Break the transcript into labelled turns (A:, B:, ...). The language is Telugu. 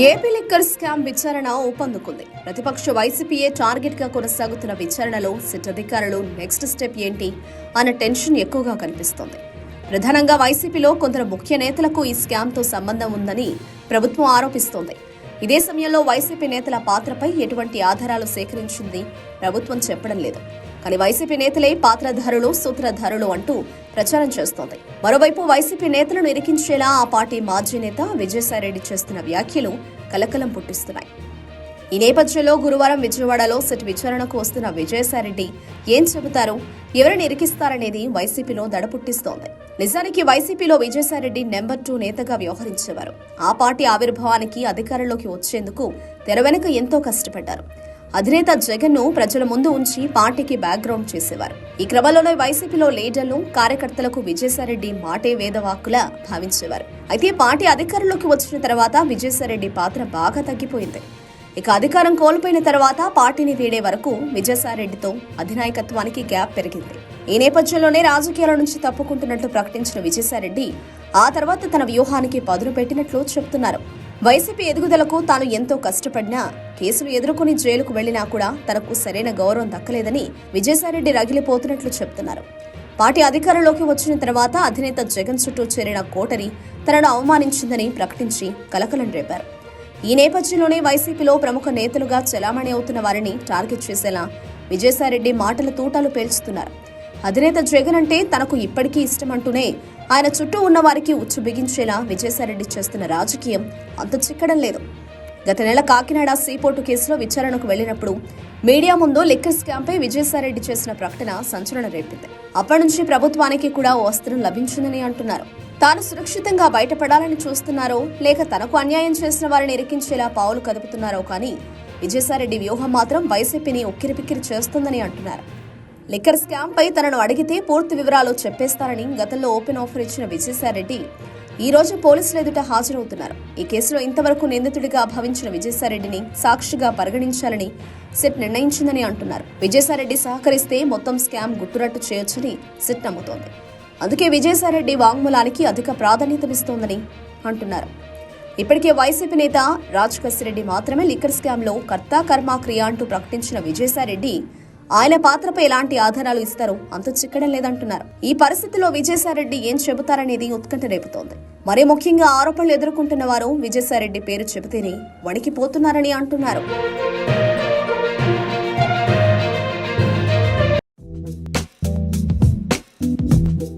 A: ఏపీ లిక్కర్ స్కామ్ విచారణ ఊపందుకుంది. ప్రతిపక్ష వైసీపీయే టార్గెట్గా కొనసాగుతున్న విచారణలో సిట్ అధికారులు నెక్స్ట్ స్టెప్ ఏంటి అన్న టెన్షన్ ఎక్కువగా కనిపిస్తోంది. ప్రధానంగా వైసీపీలో కొందరు ముఖ్య నేతలకు ఈ స్కామ్తో సంబంధం ఉందని ప్రభుత్వం ఆరోపిస్తోంది. ఇదే సమయంలో వైసీపీ నేతల పాత్రపై ఎటువంటి ఆధారాలు సేకరించింది ప్రభుత్వం చెప్పడం లేదు. కానీ వైసీపీ నేతలే పాత్రధారులు సూత్రధారులు అంటూ ప్రచారం చేస్తోంది. మరోవైపు వైసీపీ నేతలను ఇరికించేలా ఆ పార్టీ మాజీ నేత విజయసాయిరెడ్డి చేస్తున్న వ్యాఖ్యలు కలకలం పుట్టిస్తున్నాయి. ఈ నేపథ్యంలో గురువారం విజయవాడలో సిట్ విచారణకు వస్తున్న విజయసాయిరెడ్డి ఏం చెబుతారు? ఎవరిని ఇరికిస్తారనేది వైసీపీలో దడ పుట్టిస్తోంది నిజానికి వైసీపీలో విజయసాయిరెడ్డి నెంబర్ టూ నేతగా వ్యవహరించేవారు. ఆ పార్టీ ఆవిర్భావానికి అధికారంలోకి వచ్చేందుకు తెర వెనుక ఎంతో కష్టపడ్డారు. అధినేత జగన్ను ప్రజల ముందు ఉంచి పార్టీకి బ్యాక్గ్రౌండ్ చేసేవారు. ఈ క్రమంలోనే వైసీపీలో లీడర్లు కార్యకర్తలకు విజయసాయిరెడ్డి మాటే వేదవాక్కులా భావించేవారు. అయితే పార్టీ అధికారంలోకి వచ్చిన తర్వాత విజయసాయిరెడ్డి పాత్ర బాగా తగ్గిపోయింది. ఇక అధికారం కోల్పోయిన తర్వాత పార్టీని వీడే వరకు విజయసాయిరెడ్డితో అధినాయకత్వానికి గ్యాప్ పెరిగింది. ఈ నేపథ్యంలోనే రాజకీయాల నుంచి తప్పుకుంటున్నట్లు ప్రకటించిన విజయసాయిరెడ్డి ఆ తర్వాత తన వ్యూహానికి పదును పెట్టినట్లు చెబుతున్నారు వైసీపీ ఎదుగుదలకు తాను ఎంతో కష్టపడినా కేసులు ఎదుర్కొని జైలుకు వెళ్ళినా కూడా తనకు సరైన గౌరవం దక్కలేదని విజయసాయిరెడ్డి రగిలిపోతున్నట్లు చెప్తున్నారు. పార్టీ అధికారంలోకి వచ్చిన తర్వాత అధినేత జగన్ చుట్టూ చేరిన కోటరి తనను అవమానించిందని ప్రకటించి కలకలం రేపారు. ఈ నేపథ్యంలోనే వైసీపీలో ప్రముఖ నేతలుగా చెలామణి అవుతున్న వారిని టార్గెట్ చేసేలా విజయసాయిరెడ్డి మాటల తూటాలు పేల్చుతున్నారు. అధినేత జగన్ అంటే తనకు ఇప్పటికీ ఇష్టం అంటూనే ఆయన చుట్టూ ఉన్న వారికి ఉచ్చు బిగించేలా విజయసాయిరెడ్డి చేస్తున్న రాజకీయం అంత చిక్కడం లేదు. గత నెల కాకినాడ సీపోర్టు కేసులో విచారణకు వెళ్ళినప్పుడు మీడియా ముందు లిక్కర్ స్కామ్పై విజయసాయిరెడ్డి చేసిన ప్రకటన సంచలనం రేపింది. అప్పటి నుంచి ప్రభుత్వానికి కూడా ఓ అస్త్రం లభించిందని అంటున్నారు. తాను సురక్షితంగా బయటపడాలని చూస్తున్నారో లేక తనకు అన్యాయం చేసిన వారిని ఇరికించేలా పావులు కదుపుతున్నారో కానీ విజయసాయిరెడ్డి వ్యూహం మాత్రం వైసీపీని ఉక్కిరిపిక్కిరి చేస్తుందని అంటున్నారు. లిక్కర్ స్కామ్ పై తనను అడిగితే పూర్తి వివరాలు చెప్పేస్తారని గతంలో ఓపెన్ ఆఫర్ ఇచ్చిన విజయసాయిరెడ్డి ఈ రోజు పోలీసుల ఎదుట హాజరవుతున్నారు. ఈ కేసులో ఇంతవరకు నిందితుడిగా భావించిన విజయసాయిరెడ్డిని సాక్షిగా పరిగణించాలని సిట్ నిర్ణయించిందని అంటున్నారు. విజయసాయిరెడ్డి సహకరిస్తే మొత్తం స్కామ్ గుట్టురట్టు చేయొచ్చని సిట్ నమ్ముతోంది. అందుకే విజయసాయిరెడ్డి వాంగ్మూలానికి అధిక ప్రాధాన్యతనిస్తోందని అంటున్నారు. ఇప్పటికే వైసీపీ నేత రాజ్ కసిరెడ్డి మాత్రమే లిక్కర్ స్కామ్లో కర్త కర్మ క్రియ అంటూ ప్రకటించిన విజయసాయిరెడ్డి ఆయన పాత్రపై ఎలాంటి ఆధారాలు ఇస్తారో అంత చిక్కడం లేదంటున్నారు. ఈ పరిస్థితిలో విజయసాయిరెడ్డి ఏం చెబుతారనేది ఉత్కంఠ రేపుతోంది. మరీ ముఖ్యంగా ఆరోపణలు ఎదుర్కొంటున్న వారు విజయసాయిరెడ్డి పేరు చెబితేనే వణికిపోతున్నారని అంటున్నారు.